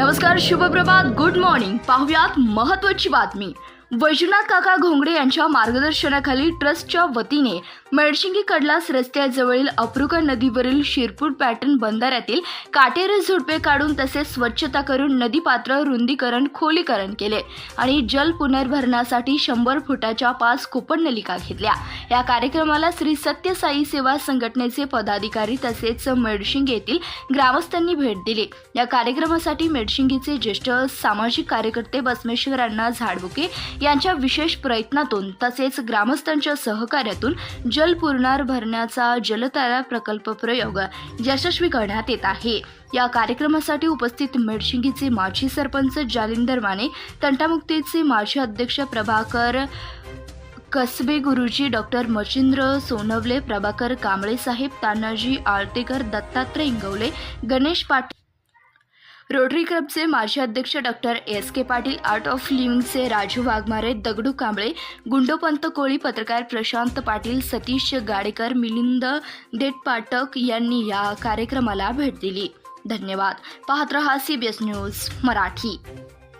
नमस्कार शुभप्रभात good morning पाहुयात महत्वाची बातमी. वैजनाथ काका घोंगडे यांच्या मार्गदर्शनाखाली ट्रस्टच्या वतीने मेडशिंगी कडलास रस्त्याजवळील अप्रुका नदीवरील शिरपूर पॅटर्न बंधाऱ्यातील काटेरी झुडपे काढून तसेच स्वच्छता करून नदीपात्र रुंदीकरण खोलीकरण केले आणि जल पुनर्भरणासाठी शंभर फुटाच्या पाच कुपन नलिका घेतल्या. या कार्यक्रमाला श्री सत्यसाई सेवा संघटनेचे पदाधिकारी तसेच मेडशिंग येथील ग्रामस्थांनी भेट दिली. या कार्यक्रमासाठी मेडशिंगीचे ज्येष्ठ सामाजिक कार्यकर्ते बसमेश्वरांना झाडबुके यांच्या विशेष प्रयत्नातून तसेच ग्रामस्थांच्या सहकार्यातून जल पुरणार भरण्याचा जलतारा प्रकल्प प्रयोग यशस्वी करण्यात येत आहे. या कार्यक्रमासाठी उपस्थित मेडशिंगीचे माजी सरपंच जालिंदर माने तंटामुक्तीचे माजी अध्यक्ष प्रभाकर कसबे गुरुजी डॉक्टर मचिंद्र सोनवले प्रभाकर कांबळे साहेब तानाजी आळतेकर दत्तात्रय इंगवले गणेश पाटील रोटरी क्लबचे माजी अध्यक्ष doctor S K Patil art of लिव्हिंगचे Raju Waghmare Dagdu Kamble Gundopant Koli पत्रकार प्रशांत पाटील सतीश गाडेकर मिलिंद देटपाटक यांनी या कार्यक्रमाला भेट दिली. धन्यवाद. पाहत रहा C B S news Marathi.